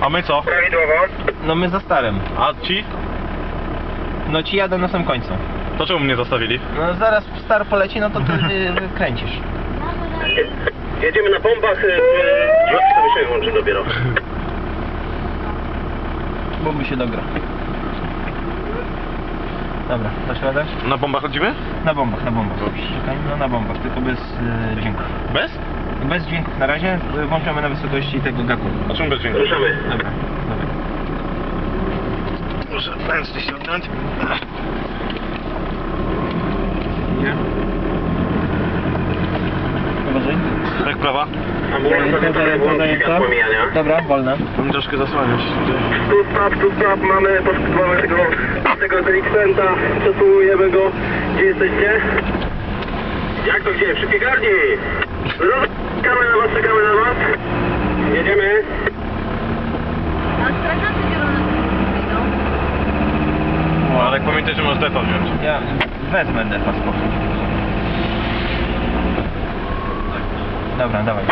A my co? Prawidłowo. No my za starym. A ci? No ci jadę na samym końcu. To czemu mnie zostawili? No zaraz star poleci, no to ty kręcisz. Jedziemy na bombach, e, to się włączy dopiero. Bo by się dogra. Dobra, dasz radę? Na bombach chodzimy? Na bombach, na bombach. Czekaj, no na bombach, tylko bez y, dźwięków. Bez? Bez dźwięków na razie, y, włączamy na wysokości tego gaku. A czemu bez dźwięku? Ruszamy. Dobra, dobra. Muszę ręcznie ściągnąć. Nie? Uważaj. Jak prawa? Dobra, wolne. Mam troszkę zasłaniać. Tu stop, tu stop, mamy, mamy tego, tego delikwenta, przesuwujemy go. Gdzie jesteście? Jak to gdzie? Przy piekarni! Czekamy na was, czekamy na was. Jedziemy. A strażacy biorą na No, ale pamiętaj, że masz defa wziąć. Ja wezmę defa spoko. Dobra, dawaj.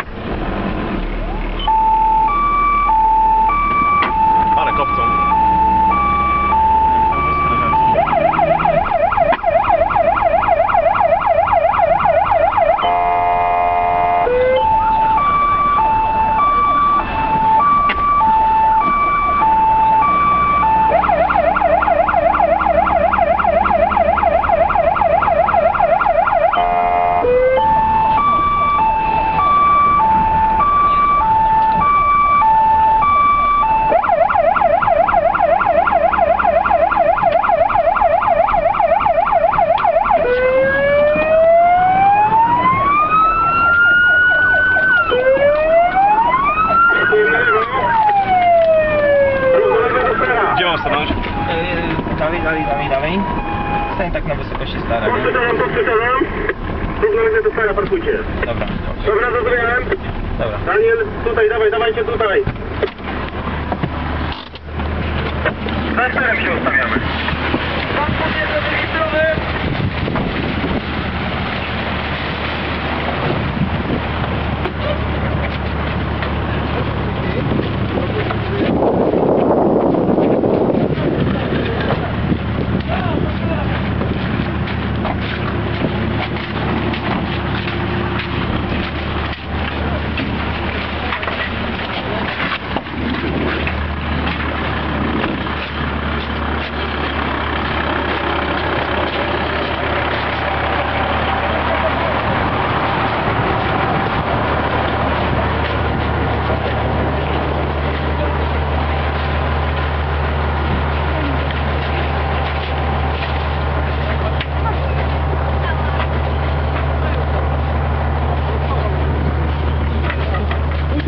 Dalej. Stań tak na wysokości stara. nie? Powtarzam, powtarzam. Równo lewo do stara, parkujcie. Dobra, Dobra, zrozumiałem. dobra. Daniel, tutaj, dawaj, dawajcie tutaj. Na sterem się ustawiamy.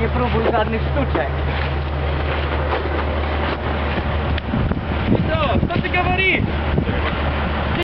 nie próbuj żadnych sztuczek. I co? Co ty gawarisz?